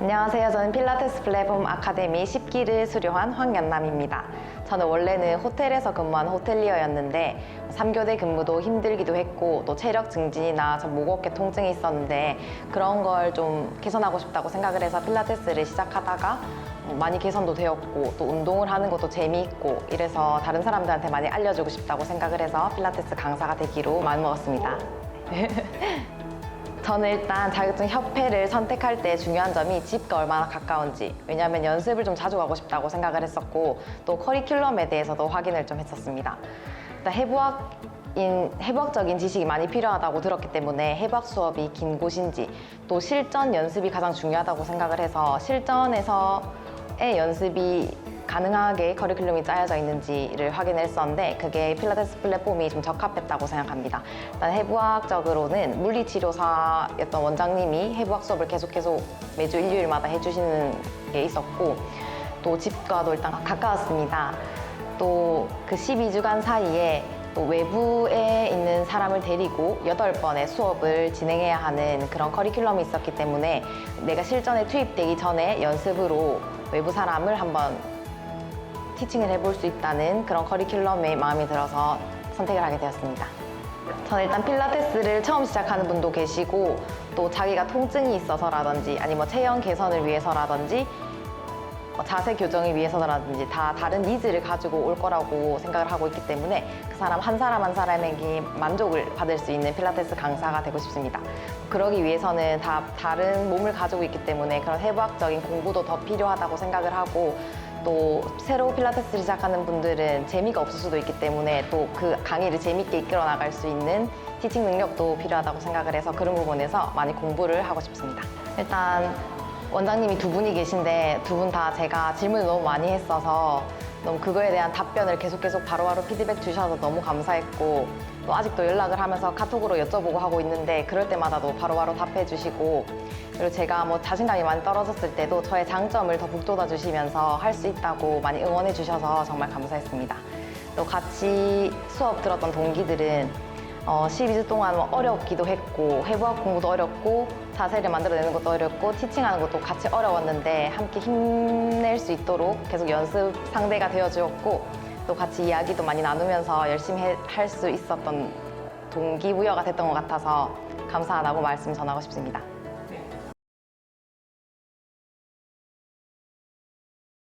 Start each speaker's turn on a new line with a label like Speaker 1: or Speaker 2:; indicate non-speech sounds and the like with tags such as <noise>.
Speaker 1: 안녕하세요. 저는 필라테스 플랫폼 아카데미 10기를 수료한 황연남입니다. 저는 원래는 호텔에서 근무한 호텔리어였는데 3교대 근무도 힘들기도 했고 또 체력 증진이나 목 어깨 통증이 있었는데 그런 걸 좀 개선하고 싶다고 생각을 해서 필라테스를 시작하다가 어, 많이 개선도 되었고 또 운동을 하는 것도 재미있고 이래서 다른 사람들한테 많이 알려주고 싶다고 생각을 해서 필라테스 강사가 되기로 마음먹었습니다. <laughs> 저는 일단 자격증 협회를 선택할 때 중요한 점이 집과 얼마나 가까운지 왜냐하면 연습을 좀 자주 가고 싶다고 생각을 했었고 또 커리큘럼에 대해서도 확인을 좀 했었습니다 일단 해부학인, 해부학적인 지식이 많이 필요하다고 들었기 때문에 해부학 수업이 긴 곳인지 또 실전 연습이 가장 중요하다고 생각을 해서 실전에서 의 연습이 가능하게 커리큘럼이 짜여져 있는지를 확인했었는데 그게 필라테스 플랫폼이 좀 적합했다고 생각합니다. 일단 해부학적으로는 물리치료사였던 원장님이 해부학 수업을 계속해서 매주 일요일마다 해주시는 게 있었고 또 집과도 일단 가까웠습니다. 또 그 12주간 사이에 또 외부에 있는 사람을 데리고 여덟 번의 수업을 진행해야 하는 그런 커리큘럼이 있었기 때문에 내가 실전에 투입되기 전에 연습으로 외부 사람을 한번 티칭을 해볼 수 있다는 그런 커리큘럼에 마음이 들어서 선택을 하게 되었습니다. 저는 일단 필라테스를 처음 시작하는 분도 계시고 또 자기가 통증이 있어서라든지 아니면 체형 개선을 위해서라든지 어, 자세 교정을 위해서라든지 다 다른 니즈를 가지고 올 거라고 생각을 하고 있기 때문에 그 사람 한 사람 한 사람에게 만족을 받을 수 있는 필라테스 강사가 되고 싶습니다. 그러기 위해서는 다 다른 몸을 가지고 있기 때문에 그런 해부학적인 공부도 더 필요하다고 생각을 하고 또 새로 필라테스를 시작하는 분들은 재미가 없을 수도 있기 때문에 또 그 강의를 재밌게 이끌어 나갈 수 있는 티칭 능력도 필요하다고 생각을 해서 그런 부분에서 많이 공부를 하고 싶습니다. 일단 원장님이 두 분이 계신데 두 분 다 제가 질문을 너무 많이 했어서 너무 그거에 대한 답변을 계속 계속 바로바로 피드백 주셔서 너무 감사했고 또 아직도 연락을 하면서 카톡으로 여쭤보고 하고 있는데 그럴 때마다도 바로바로 답해 주시고 그리고 제가 뭐 자신감이 많이 떨어졌을 때도 저의 장점을 더 북돋아 주시면서 할 수 있다고 많이 응원해 주셔서 정말 감사했습니다. 또 같이 수업 들었던 동기들은 어, 12주 동안 뭐 어렵기도 했고 해부학 공부도 어렵고 자세를 만들어내는 것도 어렵고 티칭하는 것도 같이 어려웠는데 함께 힘낼 수 있도록 계속 연습 상대가 되어주었고 또 같이 이야기도 많이 나누면서 열심히 할 수 있었던 동기부여가 됐던 것 같아서 감사하다고 말씀 전하고 싶습니다.